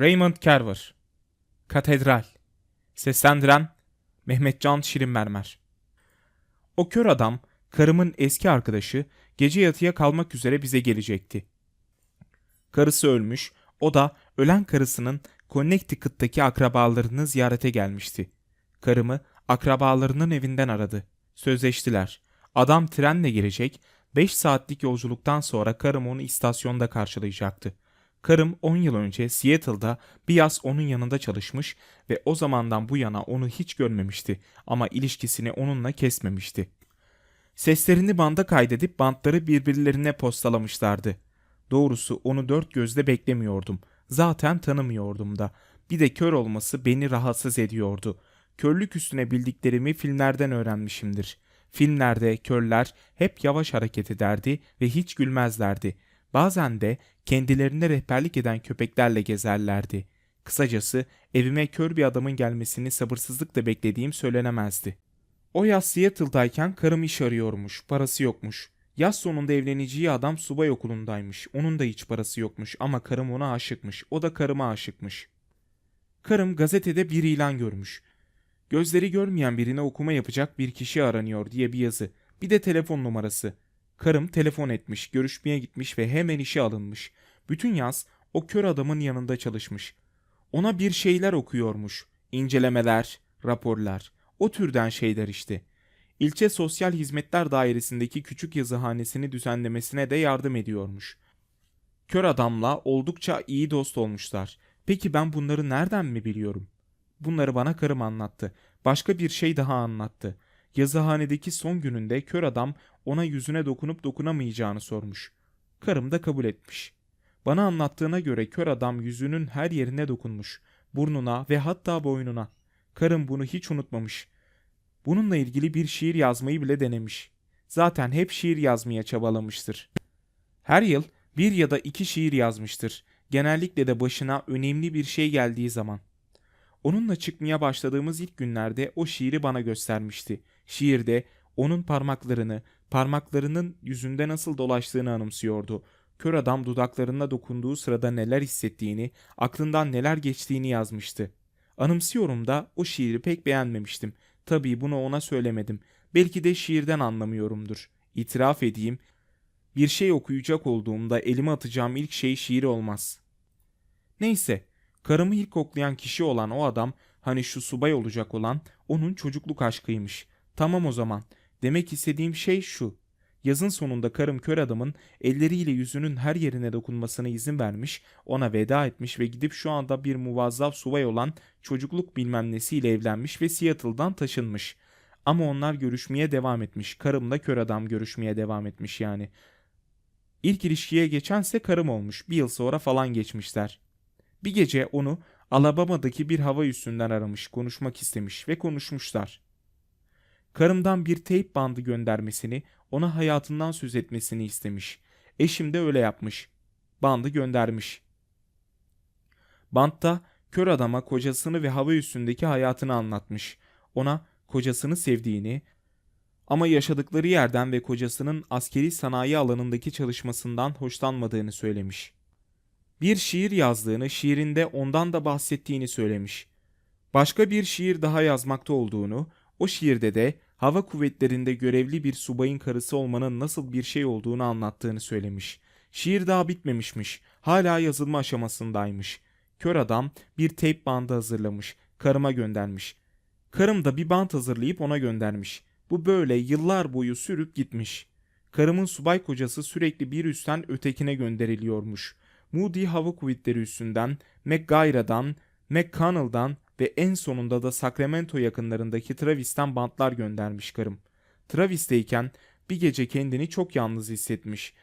Raymond Carver Katedral Seslendiren Mehmetcan Şirinmermer O kör adam, karımın eski arkadaşı, gece yatıya kalmak üzere bize gelecekti. Karısı ölmüş, o da ölen karısının Connecticut'taki akrabalarını ziyarete gelmişti. Karımı akrabalarının evinden aradı. Sözleştiler. Adam trenle gelecek, 5 saatlik yolculuktan sonra karım onu istasyonda karşılayacaktı. Karım 10 yıl önce Seattle'da bir yaz onun yanında çalışmış ve o zamandan bu yana onu hiç görmemişti ama ilişkisini onunla kesmemişti. Seslerini banda kaydedip bantları birbirlerine postalamışlardı. Doğrusu onu dört gözle beklemiyordum. Zaten tanımıyordum da. Bir de kör olması beni rahatsız ediyordu. Körlük üstüne bildiklerimi filmlerden öğrenmişimdir. Filmlerde körler hep yavaş hareket ederdi ve hiç gülmezlerdi. Bazen de kendilerine rehberlik eden köpeklerle gezerlerdi. Kısacası evime kör bir adamın gelmesini sabırsızlıkla beklediğim söylenemezdi. O yaz Seattle'dayken karım iş arıyormuş, parası yokmuş. Yaz sonunda evleneceği adam subay okulundaymış. Onun da hiç parası yokmuş ama karım ona aşıkmış. O da karıma aşıkmış. Karım gazetede bir ilan görmüş. Gözleri görmeyen birine okuma yapacak bir kişi aranıyor diye bir yazı. Bir de telefon numarası. Karım telefon etmiş, görüşmeye gitmiş ve hemen işe alınmış. Bütün yaz o kör adamın yanında çalışmış. Ona bir şeyler okuyormuş. İncelemeler, raporlar, o türden şeyler işte. İlçe Sosyal Hizmetler Dairesi'ndeki küçük yazıhanesini düzenlemesine de yardım ediyormuş. Kör adamla oldukça iyi dost olmuşlar. Peki ben bunları nereden mi biliyorum? Bunları bana karım anlattı. Başka bir şey daha anlattı. Yazıhanedeki son gününde kör adam ona yüzüne dokunup dokunamayacağını sormuş. Karım da kabul etmiş. Bana anlattığına göre kör adam yüzünün her yerine dokunmuş. Burnuna ve hatta boynuna. Karım bunu hiç unutmamış. Bununla ilgili bir şiir yazmayı bile denemiş. Zaten hep şiir yazmaya çabalamıştır. Her yıl bir ya da iki şiir yazmıştır. Genellikle de başına önemli bir şey geldiği zaman. Onunla çıkmaya başladığımız ilk günlerde o şiiri bana göstermişti. Şiirde onun parmaklarını, parmaklarının yüzünde nasıl dolaştığını anımsıyordu. Kör adam dudaklarına dokunduğu sırada neler hissettiğini, aklından neler geçtiğini yazmıştı. Anımsıyorum da o şiiri pek beğenmemiştim. Tabii bunu ona söylemedim. Belki de şiirden anlamıyorumdur. İtiraf edeyim, bir şey okuyacak olduğumda elime atacağım ilk şey şiir olmaz. Neyse, karımı ilk koklayan kişi olan o adam, hani şu subay olacak olan, onun çocukluk aşkıymış. Tamam o zaman. Demek istediğim şey şu. Yazın sonunda karım kör adamın elleriyle yüzünün her yerine dokunmasına izin vermiş, ona veda etmiş ve gidip şu anda bir muvazzaf subay olan çocukluk bilmem nesiyle evlenmiş ve Seattle'dan taşınmış. Ama onlar görüşmeye devam etmiş. Karımla kör adam görüşmeye devam etmiş yani. İlk ilişkiye geçense karım olmuş. Bir yıl sonra falan geçmişler. Bir gece onu Alabama'daki bir hava üssünden aramış, konuşmak istemiş ve konuşmuşlar. Karımdan bir teyp bandı göndermesini, ona hayatından söz etmesini istemiş. Eşim de öyle yapmış. Bandı göndermiş. Bantta kör adama kocasını ve hava üstündeki hayatını anlatmış. Ona kocasını sevdiğini ama yaşadıkları yerden ve kocasının askeri sanayi alanındaki çalışmasından hoşlanmadığını söylemiş. Bir şiir yazdığını, şiirinde ondan da bahsettiğini söylemiş. Başka bir şiir daha yazmakta olduğunu, o şiirde de hava kuvvetlerinde görevli bir subayın karısı olmanın nasıl bir şey olduğunu anlattığını söylemiş. Şiir daha bitmemişmiş. Hala yazılma aşamasındaymış. Kör adam bir teyp bandı hazırlamış. Karıma göndermiş. Karım da bir bant hazırlayıp ona göndermiş. Bu böyle yıllar boyu sürüp gitmiş. Karımın subay kocası sürekli bir üstten ötekine gönderiliyormuş. Moody Hava Kuvvetleri üssünden, McGuire'dan, McConnell'dan ve en sonunda da Sacramento yakınlarındaki Travis'ten bantlar göndermiş karım. Travis'teyken bir gece kendini çok yalnız hissetmiş.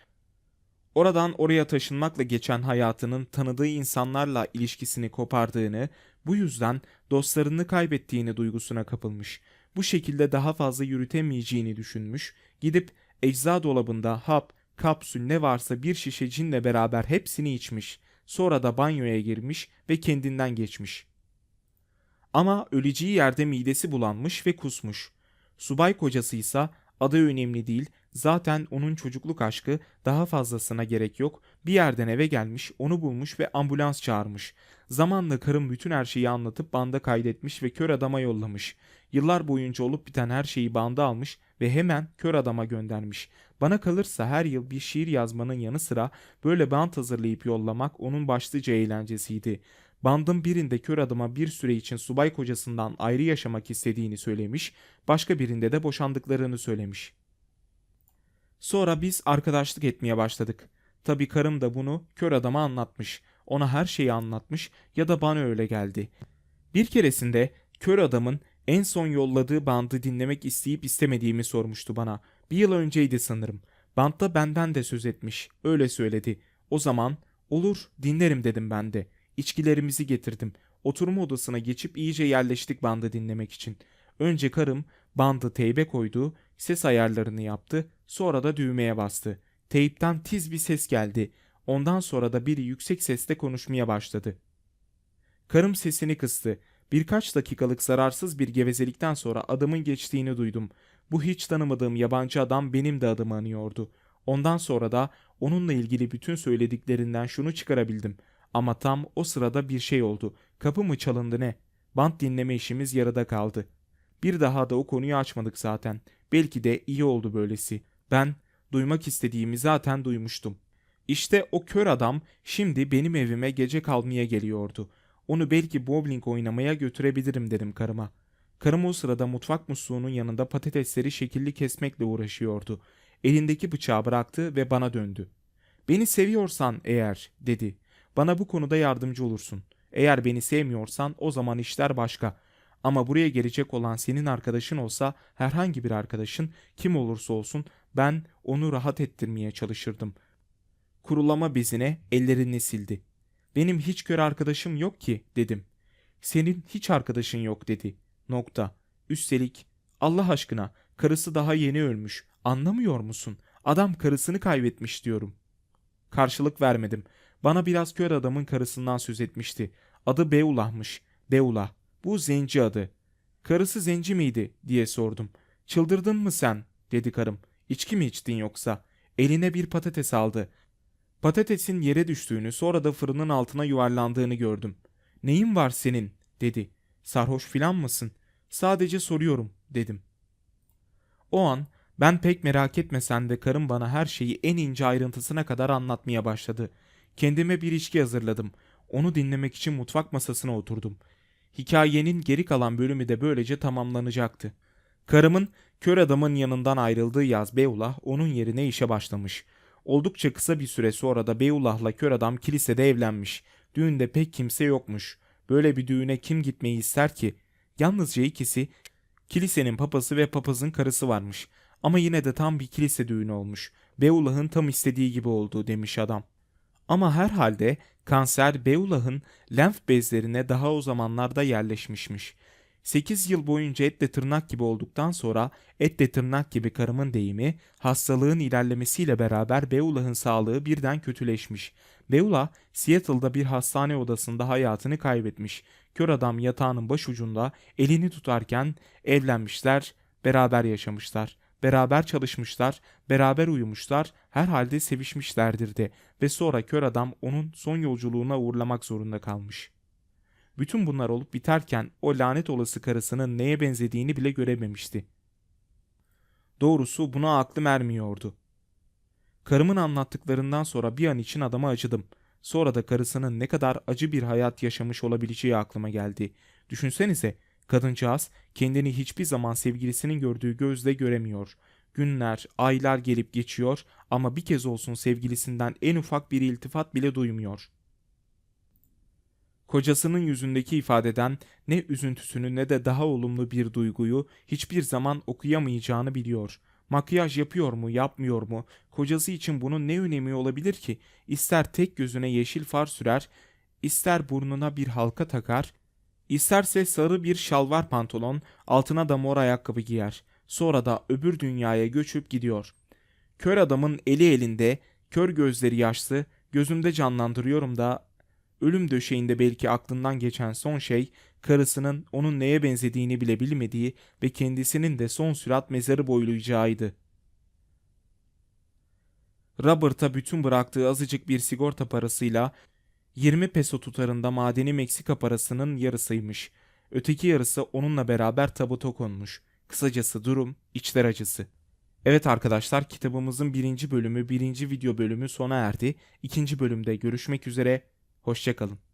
Oradan oraya taşınmakla geçen hayatının tanıdığı insanlarla ilişkisini kopardığını, bu yüzden dostlarını kaybettiğini duygusuna kapılmış. Bu şekilde daha fazla yürütemeyeceğini düşünmüş, gidip ecza dolabında hap, kapsül ne varsa bir şişe cinle beraber hepsini içmiş. Sonra da banyoya girmiş ve kendinden geçmiş. Ama öleceği yerde midesi bulanmış ve kusmuş. Subay kocası ise Adı önemli değil. Zaten onun çocukluk aşkı daha fazlasına gerek yok. Bir yerden eve gelmiş, onu bulmuş ve ambulans çağırmış. Zamanla karım bütün her şeyi anlatıp banda kaydetmiş ve kör adama yollamış. Yıllar boyunca olup biten her şeyi banda almış ve hemen kör adama göndermiş. Bana kalırsa her yıl bir şiir yazmanın yanı sıra böyle band hazırlayıp yollamak onun başlıca eğlencesiydi. Bandın birinde kör adama bir süre için subay kocasından ayrı yaşamak istediğini söylemiş, başka birinde de boşandıklarını söylemiş. Sonra biz arkadaşlık etmeye başladık. Tabii karım da bunu kör adama anlatmış. Ona her şeyi anlatmış ya da bana öyle geldi. Bir keresinde kör adamın en son yolladığı bandı dinlemek isteyip istemediğimi sormuştu bana. Bir yıl önceydi sanırım. Bantta benden de söz etmiş. Öyle söyledi. O zaman olur dinlerim dedim ben de. İçkilerimizi getirdim. Oturma odasına geçip iyice yerleştik bandı dinlemek için. Önce karım bandı teybe koydu, ses ayarlarını yaptı, sonra da düğmeye bastı. Teypten tiz bir ses geldi. Ondan sonra da biri yüksek sesle konuşmaya başladı. Karım sesini kıstı. Birkaç dakikalık zararsız bir gevezelikten sonra adımın geçtiğini duydum. Bu hiç tanımadığım yabancı adam benim de adımı anıyordu. Ondan sonra da onunla ilgili bütün söylediklerinden şunu çıkarabildim. Ama tam o sırada bir şey oldu. Kapı mı çalındı ne? Bant dinleme işimiz yarıda kaldı. Bir daha da o konuyu açmadık zaten. Belki de iyi oldu böylesi. Ben duymak istediğimi zaten duymuştum. İşte o kör adam şimdi benim evime gece kalmaya geliyordu. Onu belki bowling oynamaya götürebilirim dedim karıma. Karım o sırada mutfak musluğunun yanında patatesleri şekilli kesmekle uğraşıyordu. Elindeki bıçağı bıraktı ve bana döndü. Beni seviyorsan eğer dedi. Bana bu konuda yardımcı olursun. Eğer beni sevmiyorsan o zaman işler başka. Ama buraya gelecek olan senin arkadaşın olsa herhangi bir arkadaşın kim olursa olsun ben onu rahat ettirmeye çalışırdım. Kurulama bezine ellerini sildi. Benim hiç kör arkadaşım yok ki dedim. Senin hiç arkadaşın yok dedi. Nokta. Üstelik Allah aşkına karısı daha yeni ölmüş. Anlamıyor musun? Adam karısını kaybetmiş diyorum. Karşılık vermedim. Bana biraz kör adamın karısından söz etmişti. Adı Beulah'mış. Beulah. Bu zenci adı. Karısı zenci miydi diye sordum. Çıldırdın mı sen dedi karım. İçki mi içtin yoksa? Eline bir patates aldı. Patatesin yere düştüğünü sonra da fırının altına yuvarlandığını gördüm. Neyin var senin dedi. Sarhoş filan mısın? Sadece soruyorum dedim. O an ben pek merak etmesen de karım bana her şeyi en ince ayrıntısına kadar anlatmaya başladı. Kendime bir içki hazırladım. Onu dinlemek için mutfak masasına oturdum. Hikayenin geri kalan bölümü de böylece tamamlanacaktı. Karımın kör adamın yanından ayrıldığı yaz Beullah onun yerine işe başlamış. Oldukça kısa bir süre sonra da Beullah'la kör adam kilisede evlenmiş. Düğünde pek kimse yokmuş. Böyle bir düğüne kim gitmeyi ister ki? Yalnızca ikisi kilisenin papası ve papazın karısı varmış. Ama yine de tam bir kilise düğünü olmuş. Beullah'ın tam istediği gibi oldu demiş adam. Ama herhalde kanser Beullah'ın lenf bezlerine daha o zamanlarda yerleşmişmiş. 8 yıl boyunca etle tırnak gibi olduktan sonra etle tırnak gibi karımın deyimi hastalığın ilerlemesiyle beraber Beullah'ın sağlığı birden kötüleşmiş. Beulah Seattle'da bir hastane odasında hayatını kaybetmiş. Kör adam yatağının başucunda elini tutarken evlenmişler, beraber yaşamışlar. Beraber çalışmışlar, beraber uyumuşlar, herhalde sevişmişlerdir de ve sonra kör adam onun son yolculuğuna uğurlamak zorunda kalmış. Bütün bunlar olup biterken o lanet olası karısının neye benzediğini bile görememişti. Doğrusu buna aklım ermiyordu. Karımın anlattıklarından sonra bir an için adama acıdım. Sonra da karısının ne kadar acı bir hayat yaşamış olabileceği aklıma geldi. Düşünsenize Kadıncağız kendini hiçbir zaman sevgilisinin gördüğü gözle göremiyor. Günler, aylar gelip geçiyor ama bir kez olsun sevgilisinden en ufak bir iltifat bile duymuyor. Kocasının yüzündeki ifadeden ne üzüntüsünü ne de daha olumlu bir duyguyu hiçbir zaman okuyamayacağını biliyor. Makyaj yapıyor mu, yapmıyor mu? Kocası için bunun ne önemi olabilir ki? İster tek gözüne yeşil far sürer, ister burnuna bir halka takar, İsterse sarı bir şalvar pantolon, altına da mor ayakkabı giyer. Sonra da öbür dünyaya göçüp gidiyor. Kör adamın eli elinde, kör gözleri yaşlı, gözümde canlandırıyorum da ölüm döşeğinde belki aklından geçen son şey karısının onun neye benzediğini bile bilmediği ve kendisinin de son sürat mezarı boylayacağıydı. Robert'a bütün bıraktığı azıcık bir sigorta parasıyla 20 peso tutarında madeni Meksika parasının yarısıymış. Öteki yarısı onunla beraber tabuta konmuş. Kısacası durum içler acısı. Evet arkadaşlar kitabımızın birinci bölümü, birinci video bölümü sona erdi. İkinci bölümde görüşmek üzere. Hoşçakalın.